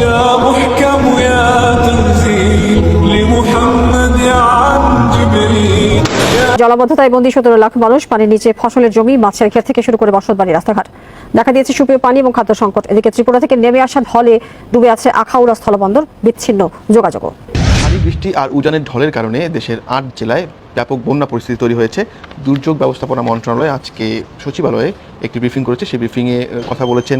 يا محكم يا تنزيل لمحمد عن جبريل জলাবদ্ধতায় বন্দী সতেরো লাখ মানুষ পানির নিচে ফসলের জমি মাছের ক্ষেত থেকে শুরু করে বসতবাড়ি রাস্তাঘাট দেখা দিয়েছে সুপেয় পানি এবং খাদ্য সংকট এদিকে ত্রিপুরা থেকে নেমে আসা ঢলে ডুবে আছে আখাউড়া স্থলবন্দর বিচ্ছিন্ন যোগাযোগও ভারী বৃষ্টি আর উজানের ঢলের কারণে দেশের আট জেলায় ব্যাপক বন্যা পরিস্থিতি তৈরি হয়েছে। দুর্যোগ ব্যবস্থাপনা মন্ত্রণালয় আজকে সচিবালয়ে একটি ব্রিফিং করেছে। সেই ব্রিফিংয়ে কথা বলেছেন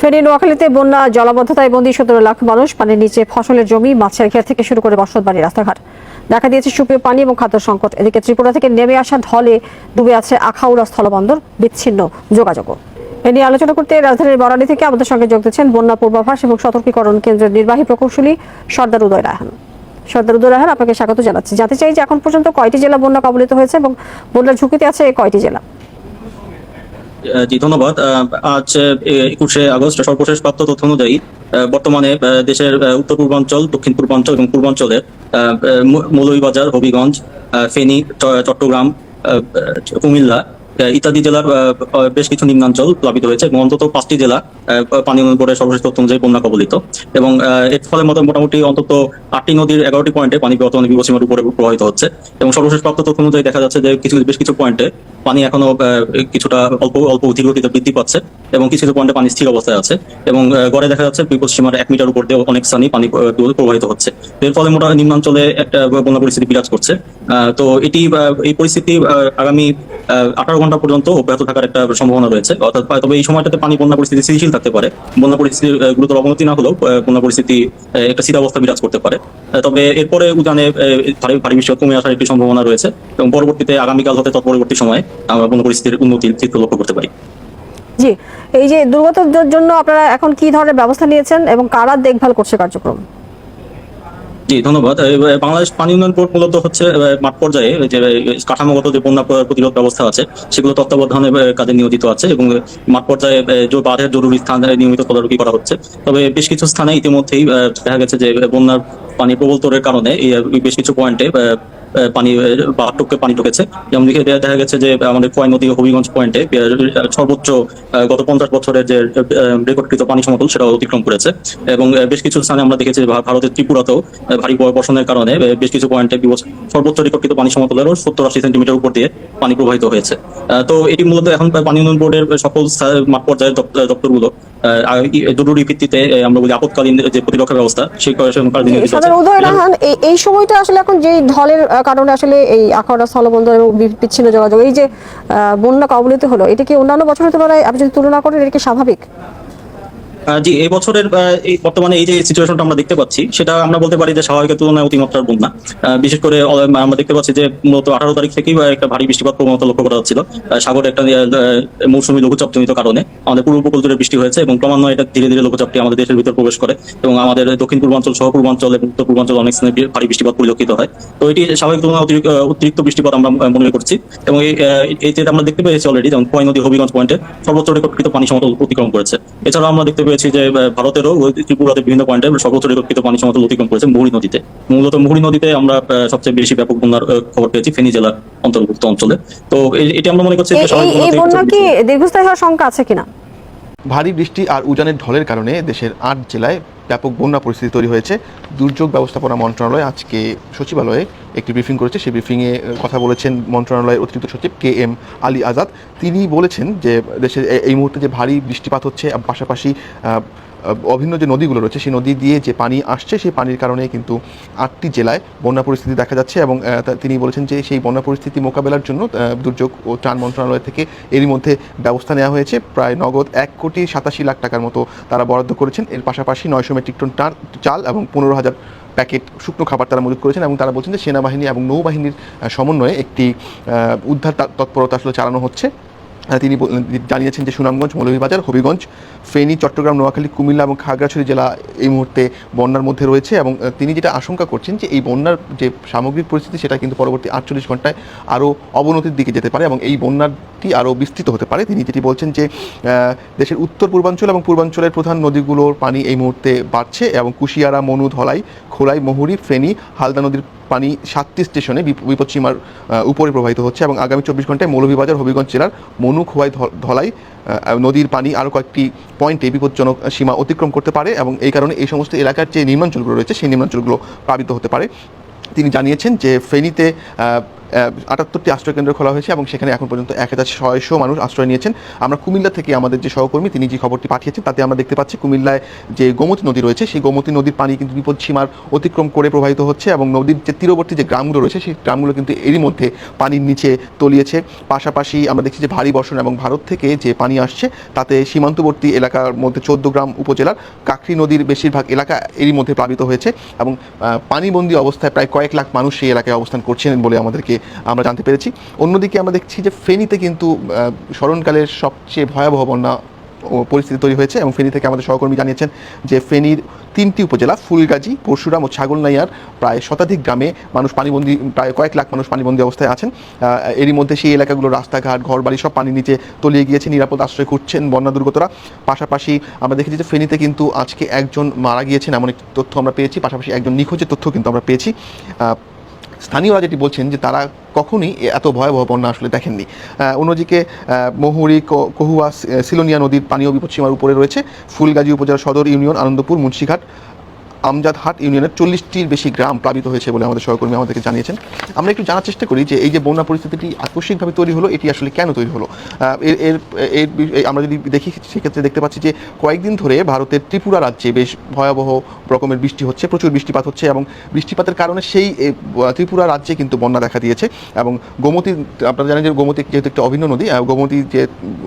ফেনী নোয়াখালীতে বন্যা, জলাবদ্ধতায় বন্দী সতেরো লাখ মানুষ, পানির নিচে ফসলের জমি, মাছের ক্ষেত থেকে শুরু করে বসতবাড়ি, রাস্তাঘাট। দেখা দিয়েছে সুপেয় পানি এবং খাদ্য সংকট। এদিকে ত্রিপুরা থেকে নেমে আসা ঢলে ডুবে আছে আখাউড়া স্থলবন্দর। বিচ্ছিন্ন যোগাযোগও। এ নিয়ে আলোচনা করতে রাজধানীর বরানি থেকে আমাদের সঙ্গে যোগ দিচ্ছেন বন্যা পূর্বাভাস এবং সতর্কীকরণ কেন্দ্রের নির্বাহী প্রকৌশলী সর্দার উদয় রায়হান। সর্দার উদয় রায়হান, আপনাকে স্বাগত জানাচ্ছি। জানতে চাই যে এখন পর্যন্ত কয়টি জেলা বন্যা কবলিত হয়েছে এবং বন্যার ঝুঁকিতে আছে কয়টি জেলা? জি, ধন্যবাদ। আজ একুশে আগস্ট সর্বশেষ প্রাপ্ত তথ্য অনুযায়ী বর্তমানে দেশের উত্তর পূর্বাঞ্চল, দক্ষিণ পূর্বাঞ্চল এবং পূর্বাঞ্চলের মৌলভীবাজার, হবিগঞ্জ ফেনী চট্টগ্রাম কুমিল্লা ইত্যাদি জেলার বেশ কিছু নিম্নাঞ্চল প্লাবিত হয়েছে এবং অন্তত পাঁচটি জেলা পানি উন্নয়ন বোর্ডের সর্বশেষ তথ্য অনুযায়ী বন্যা কবলিত। এবং এর ফলে মোটামুটি অন্তত আটটি নদীর এগারোটি পয়েন্টে পানি বর্তমানে বিপদসীমার উপরে প্রবাহিত হচ্ছে। এবং সর্বশেষ প্রাপ্ত তথ্য অনুযায়ী দেখা যাচ্ছে যে কিছু বেশ কিছু পয়েন্টে পানি এখনও কিছুটা অল্প অল্প ধীর গতিতে বৃদ্ধি পাচ্ছে এবং কিছু কিছু পয়েন্টে পানি স্থির অবস্থায় আছে। এবং গড়ে দেখা যাচ্ছে বিপদসীমার এক মিটার উপর দিয়ে অনেক স্থানই পানি প্রবাহিত হচ্ছে। এর ফলে মোটা নিম্নাঞ্চলে একটা বন্যা পরিস্থিতি বিরাজ করছে। তো এটি এই পরিস্থিতি আগামী আঠারো ঘণ্টা পর্যন্ত অব্যাহত থাকার একটা সম্ভাবনা রয়েছে। অর্থাৎ তবে এই সময়টাতে পানি বন্যা পরিস্থিতি স্থিতিশীল থাকতে পারে। বন্যা পরিস্থিতির গুরুতর অবনতি না হলেও বন্যা পরিস্থিতি একটা স্থিরাবস্থা বিরাজ করতে পারে। তবে এরপরে উজানে ভারী বৃষ্টি কমে আসার একটি সম্ভাবনা রয়েছে এবং পরবর্তীতে আগামীকাল হতে তৎপরবর্তী সময়ে আমরা বন্যা পরিস্থিতির উন্নতির চিত্র লক্ষ্য করতে পারি। জি, এই যে দুর্গতদের জন্য আপনারা এখন কি ধরনের ব্যবস্থা নিয়েছেন এবং কারা দেখভাল করছে কার্যক্রম? জি ধন্যবাদ। বাংলাদেশ পানি উন্নয়ন বোর্ড মূলত হচ্ছে মাঠ পর্যায়ে যে কাঠামোগত যে বন্যা প্রতিরোধ ব্যবস্থা আছে সেগুলো তত্ত্বাবধানে কাজে নিয়োজিত আছে এবং মাঠ পর্যায়ে বাঁধের জরুরি স্থানে নিয়মিত তদারকি করা হচ্ছে। তবে বেশ কিছু স্থানে ইতিমধ্যেই দেখা গেছে যে বন্যার পানি প্রবল তোরের কারণে বেশ কিছু পয়েন্টে পানি এ, বা টুকে পানি ঢুকেছে। যেমন দেখা গেছে যে আমাদের খোয়াই নদী হবিগঞ্জ পয়েন্টে সর্বোচ্চ গত পঞ্চাশ বছরের যে রেকর্ডকৃত পানি সমতল সেটা অতিক্রম করেছে। এবং বেশ কিছু স্থানে আমরা দেখেছি ভারতের ত্রিপুরাতেও ভারী বর্ষণের কারণে বেশ কিছু পয়েন্টে সর্বোচ্চ রেকর্ডকৃত পানি সমতলেরও সত্তর আশি সেন্টিমিটার উপর দিয়ে পানি প্রবাহিত হয়েছে। তো এটি মূলত এখন পানি উন্নয়ন বোর্ডের সকল মাঠ পর্যায়ের দপ্তর- দপ্তরগুলো জরুরি ভিত্তিতে আমরা বলি আপৎকালীন যে প্রতিরক্ষা ব্যবস্থা সেই এই সময়টা আসলে এখন যে ঢলের কারণে আসলে এই আখাউড়া স্থলবন্দর এবং বিচ্ছিন্ন যোগাযোগ এই যে বন্যা কবলিত হলো এটা কি অন্যান্য বছরের তুলনায় আপনি যদি তুলনা করেন এটা কি স্বাভাবিক? জি, এই বছরের এই বর্তমানে এই যে সিচুয়েশনটা আমরা দেখতে পাচ্ছি, সেটা আমরা বলতে পারি যে স্বাভাবিকের তুলনায় অতিমাত্রার বন্যা বিশেষ করে আমরা দেখতে পাচ্ছি যে মূলত আঠারো তারিখ থেকেই একটা ভারী বৃষ্টিপাত প্রবণতা লক্ষ্য করা যাচ্ছিল। সাগরে একটা মৌসুমী লঘুচাপজনিত কারণে আমাদের পূর্ব উপকূল জুড়ে বৃষ্টি হয়েছে এবং ক্রমান্বয়ে এটা ধীরে ধীরে লঘুচাপটি আমাদের দেশের ভিতর প্রবেশ করে এবং আমাদের দক্ষিণ পূর্বাঞ্চল সহ পূর্বাঞ্চল এবং উত্তর পূর্বাঞ্চল অনেক স্থানে ভারী বৃষ্টিপাত পরিলক্ষিত হয়। তো এটি স্বাভাবিক তুলনায় অতিরিক্ত অতিরিক্ত বৃষ্টিপাত আমরা মনে করছি এবং এই আমরা দেখতে পেয়েছি অলরেডি যেমন খোয়াই নদী হবিগঞ্জ পয়েন্টে সর্বোচ্চ রেকর্ডকৃত পানি সমতল অতিক্রম করেছে। এছাড়াও আমরা দেখতে পেয়েছি যে ভারতেরও ত্রিপুরাতে বিভিন্ন পয়েন্টে সর্বোচ্চ রেকর্ডকৃত পানি সমতল অতিক্রম করেছে মুহুরী নদীতে। মূলত মুহুরী নদীতে আমরা সবচেয়ে বেশি ব্যাপক বন্যার খবর পেয়েছি ফেনী জেলার অন্তর্ভুক্ত অঞ্চলে। তো এটা আমরা মনে করছি কি দীর্ঘস্থায়ী হওয়ার শঙ্কা আছে কিনা? ভারী বৃষ্টি আর উজানের ঢলের কারণে দেশের আট জেলায় ব্যাপক বন্যা পরিস্থিতি তৈরি হয়েছে। দুর্যোগ ব্যবস্থাপনা মন্ত্রণালয় আজকে সচিবালয়ে একটি ব্রিফিং করেছে। সেই ব্রিফিংয়ে কথা বলেছেন মন্ত্রণালয়ের অতিরিক্ত সচিব কে এম আলী আজাদ। তিনি বলেছেন যে দেশের এ- এই মুহূর্তে যে ভারী বৃষ্টিপাত হচ্ছে, পাশাপাশি অভিন্ন যে নদীগুলো রয়েছে, সেই নদী দিয়ে যে পানি আসছে, সেই পানির কারণে কিন্তু আটটি জেলায় বন্যা পরিস্থিতি দেখা যাচ্ছে এবং তিনি বলেছেন যে সেই বন্যা পরিস্থিতি মোকাবেলার জন্য দুর্যোগ ও ত্রাণ মন্ত্রণালয় থেকে এরই মধ্যে ব্যবস্থা নেওয়া হয়েছে। প্রায় নগদ এক কোটি সাতাশি লাখ টাকার মতো তারা বরাদ্দ করেছেন। এর পাশাপাশি নয়শো মেট্রিক টন চাল এবং পনেরো হাজার প্যাকেট শুকনো খাবার তারা মজুত করেছেন এবং তারা বলছেন যে সেনাবাহিনী এবং নৌবাহিনীর সমন্বয়ে একটি উদ্ধার তৎপরতা আসলে চালানো হচ্ছে। তিনি জানিয়েছেন যে সুনামগঞ্জ, মৌলভীবাজার, হবিগঞ্জ, ফেনী, চট্টগ্রাম, নোয়াখালী, কুমিল্লা এবং খাগড়াছড়ি জেলা এই মুহূর্তে বন্যার মধ্যে রয়েছে এবং তিনি যেটা আশঙ্কা করছেন যে এই বন্যার যে সামগ্রিক পরিস্থিতি সেটা কিন্তু পরবর্তী আটচল্লিশ ঘন্টায় আরও অবনতির দিকে যেতে পারে এবং এই বন্যাটি আরও বিস্তৃত হতে পারে। তিনি যেটি বলছেন যে দেশের উত্তর পূর্বাঞ্চল এবং পূর্বাঞ্চলের প্রধান নদীগুলোর পানি এই মুহূর্তে বাড়ছে এবং কুশিয়ারা মনু ধলাই খোলাই, মহুরি, ফেনী, হালদা নদীর পানি সাতটি স্টেশনে বিপ- বিপদসীমার উপরে প্রবাহিত হচ্ছে এবং আগামী চব্বিশ ঘন্টায় মৌলভীবাজার, হবিগঞ্জ জেলার মনু খোয়াই ধলাই নদীর পানি আরও কয়েকটি পয়েন্টে বিপজ্জনক সীমা অতিক্রম করতে পারে এবং এই কারণে এই সমস্ত এলাকার যে নিম্নাঞ্চলগুলো রয়েছে, সেই নিম্নাঞ্চলগুলো প্লাবিত হতে পারে। তিনি জানিয়েছেন যে ফেনীতে আটাত্তরটি আশ্রয়কেন্দ্র খোলা হয়েছে এবং সেখানে এখন পর্যন্ত এক হাজার ছয়শো মানুষ আশ্রয় নিয়েছেন। আমরা কুমিল্লা থেকে আমাদের যে সহকর্মী, তিনি যে খবরটি পাঠিয়েছেন, তাতে আমরা দেখতে পাচ্ছি কুমিল্লায় যে গোমতী নদী রয়েছে, সেই গোমতী নদীর পানি কিন্তু বিপদ সীমার অতিক্রম করে প্রবাহিত হচ্ছে এবং নদীর যে তীরবর্তী যে গ্রামগুলো রয়েছে, সেই গ্রামগুলো কিন্তু এরই মধ্যে পানির নিচে তলিয়েছে। পাশাপাশি আমরা দেখছি যে ভারী বর্ষণ এবং ভারত থেকে যে পানি আসছে, তাতে সীমান্তবর্তী এলাকার মধ্যে চোদ্দ গ্রাম উপজেলার কাকরি নদীর বেশিরভাগ এলাকা এরই মধ্যে প্লাবিত হয়েছে এবং পানিবন্দী অবস্থায় প্রায় কয়েক লাখ মানুষ সেই এলাকায় অবস্থান করছেন বলে আমাদেরকে আমরা জানতে পেরেছি। অন্যদিকে আমরা দেখছি যে ফেনীতে কিন্তু স্মরণকালের সবচেয়ে ভয়াবহ বন্যা পরিস্থিতি তৈরি হয়েছে এবং ফেনী থেকে আমাদের সহকর্মী জানিয়েছেন যে ফেনীর তিনটি উপজেলা, ফুলগাজী, পরশুরাম ও ছাগলনাইয়ার প্রায় শতাধিক গ্রামে মানুষ পানিবন্দী, প্রায় কয়েক লাখ মানুষ পানিবন্দী অবস্থায় আছেন। এরই মধ্যে সেই এলাকাগুলো রাস্তাঘাট ঘর বাড়ি সব পানির নিচে তলিয়ে গিয়েছে, নিরাপদ আশ্রয় খুঁজছেন বন্যা দুর্গতরা। পাশাপাশি আমরা দেখেছি যে ফেনীতে কিন্তু আজকে একজন মারা গিয়েছেন, এমন একটি তথ্য আমরা পেয়েছি। পাশাপাশি একজন নিখোঁজের তথ্য কিন্তু আমরা পেয়েছি। স্থানীয়রা যেটি বলছেন যে তারা কখনই এত ভয়াবহ বন্যা আসলে দেখেননি। অন্যদিকে মহুরি কহুয়া, সিলোনিয়া নদীর পানীয় বিপদসীমার উপরে রয়েছে। ফুলগাজী উপজেলা সদর ইউনিয়ন, আনন্দপুর, মুন্সিঘাট। আমজাদহাট ইউনিয়নের চল্লিশটির বেশি গ্রাম প্লাবিত হয়েছে বলে আমাদের সহকর্মী আমাদেরকে জানিয়েছেন। আমরা একটু জানার চেষ্টা করি যে এই যে বন্যা পরিস্থিতিটি আকস্মিকভাবে তৈরি হলো, এটি আসলে কেন তৈরি হলো? এর এর এর আমরা যদি দেখি, সেক্ষেত্রে দেখতে পাচ্ছি যে কয়েকদিন ধরে ভারতের ত্রিপুরা রাজ্যে বেশ ভয়াবহ রকমের বৃষ্টি হচ্ছে, প্রচুর বৃষ্টিপাত হচ্ছে এবং বৃষ্টিপাতের কারণে সেই ত্রিপুরা রাজ্যে কিন্তু বন্যা দেখা দিয়েছে এবং গোমতী, আপনারা জানেন যে গোমতী যেহেতু একটি অভিন্ন নদী গোমতী যে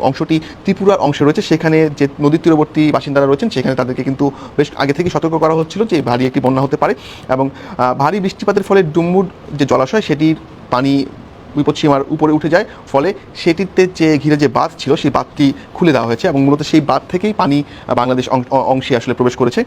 অংশটি ত্রিপুরার অংশে রয়েছে, সেখানে যে নদীর তীরবর্তী বাসিন্দারা রয়েছেন, সেখানে তাদেরকে কিন্তু বেশ আগে থেকে সতর্ক করা হচ্ছিল। যে ভারী একটি বন্যা হতে পারে এবং ভারী বৃষ্টিপাতের ফলে ডুম্বুর যে জলাশয় সেটির পানি বিপদসীমার উপরে উঠে যায়। ফলে সেটিতে যে ঘিরে যে বাঁধ ছিল, সেই বাঁধটি খুলে দেওয়া হয়েছে এবং মূলত সেই বাঁধ থেকেই পানি বাংলাদেশ অংশে আসলে প্রবেশ করেছে।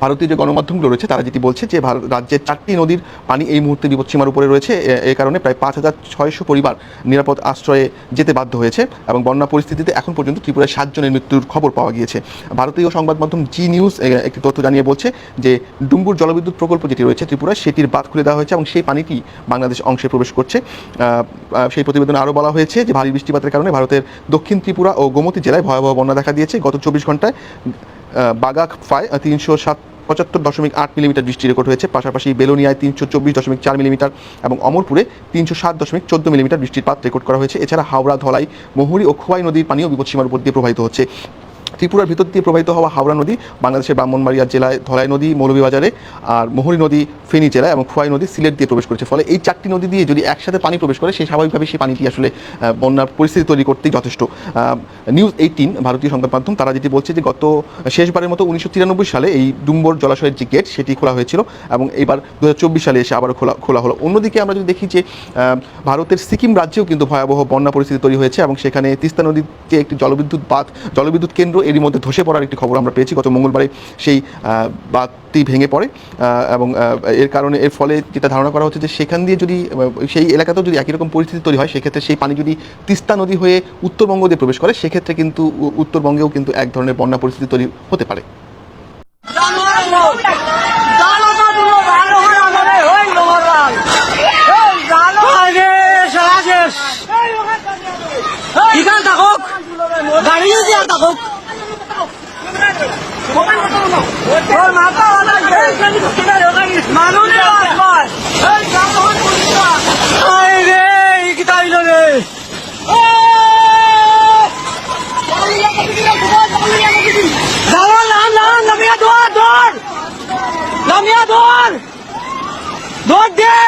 ভারতীয় যে গণমাধ্যমগুলো রয়েছে, তারা যেটি বলছে যে রাজ্যের চারটি নদীর পানি এই মুহূর্তে বিপদসীমার উপরে রয়েছে। এ- কারণে প্রায় পাঁচ হাজার ছয়শো পরিবার নিরাপদ আশ্রয়ে যেতে বাধ্য হয়েছে এবং বন্যা পরিস্থিতিতে এখন পর্যন্ত ত্রিপুরায় সাতজনের মৃত্যুর খবর পাওয়া গিয়েছে। ভারতীয় সংবাদ মাধ্যম জি নিউজ একটি তথ্য জানিয়ে বলছে যে, ডুম্বুর জলবিদ্যুৎ প্রকল্প যেটি রয়েছে ত্রিপুরায়, সেটির বাদ খুলে দেওয়া হয়েছে এবং সেই পানিটি বাংলাদেশ অংশে প্রবেশ করছে। সেই প্রতিবেদনে আরও বলা হয়েছে যে, ভারী বৃষ্টিপাতের কারণে ভারতের দক্ষিণ ত্রিপুরা ও গোমতী জেলায় ভয়াবহ বন্যা দেখা দিয়েছে। গত চব্বিশ ঘন্টায় বাগাফায় তিনশো সাত পঁচাত্তর দশমিক আট মিলিমিটার বৃষ্টি রেকর্ড হয়েছে। পাশাপাশি বেলোনিয়ায় তিনশো চব্বিশ দশমিক চার মিলিমিটার এবং অমরপুরে তিনশো সাত দশমিক চোদ্দ মিলিমিটার বৃষ্টিপাত রেকর্ড করা হয়েছে। এছাড়া হাওড়া, ধলাই, মহুরি ও খোয়াই নদীর পানিও বিপদসীমার উপর দিয়ে প্রবাহিত হচ্ছে। ত্রিপুরার ভিতর দিয়ে প্রবাহিত হওয়া হাওড়া নদী, বাংলাদেশের ব্রাহ্মণবাড়িয়া জেলায় ধলাই নদী, মৌলভীবাজারে, আর মোহরী নদী, ফেনী জেলায় এবং খোয়াই নদী সিলেট দিয়ে প্রবেশ করেছে। ফলে এই চারটি নদী দিয়ে যদি একসাথে পানি প্রবেশ করে, সেই স্বাভাবিকভাবে সেই পানিটি আসলে বন্যার পরিস্থিতি তৈরি করতেই যথেষ্ট। নিউজ এইটিন, ভারতীয় সংবাদ মাধ্যম, তারা যেটি বলছে যে গত শেষবারের মতো উনিশশো তিরানব্বই সালে এই ডুম্বর জলাশয়ের যে গেট, সেটি খোলা হয়েছিল এবং এবার দু হাজার চব্বিশ সালে এসে আবারও খোলা খোলা হলো। অন্যদিকে আমরা যদি দেখি যে ভারতের সিকিম রাজ্যেও কিন্তু ভয়াবহ বন্যা পরিস্থিতি তৈরি হয়েছে এবং সেখানে তিস্তা নদীতে একটি জলবিদ্যুৎ বাঁধ, জলবিদ্যুৎ কেন্দ্র এরই মধ্যে ধসে পড়ার একটি খবর আমরা পেয়েছি গত মঙ্গলবারে। সেই বাঁধটি ভেঙে পড়ে এবং এর কারণে, এর ফলে যেটা ধারণা করা হচ্ছে যে সেখান দিয়ে যদি সেই এলাকাতেও যদি একই রকম পরিস্থিতি তৈরি হয়, সেক্ষেত্রে সেই পানি যদি তিস্তা নদী হয়ে উত্তরবঙ্গ দিয়ে প্রবেশ করে, সেক্ষেত্রে কিন্তু উত্তরবঙ্গেও কিন্তু এক ধরনের বন্যা পরিস্থিতি তৈরি হতে পারে ইখান থাকক গাড়ি যদি আর থাকক তোর মাথা মানুষ রে ইকিতা হইল রে দাঁড়ান নাম নাম নামিয়া দৌড় দৌড় নামিয়া দৌড় দৌড় দে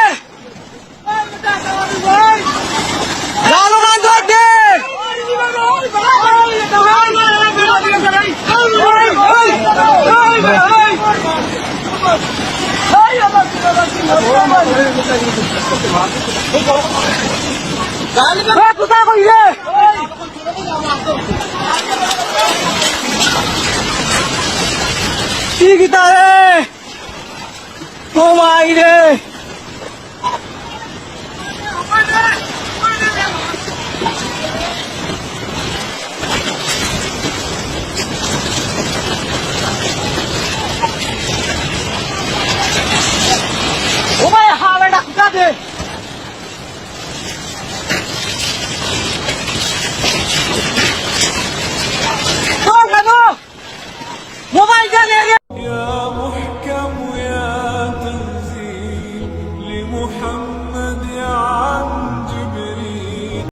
লালুমান দৌড় দে কোথায় কি গীতা রে ও মাই রে で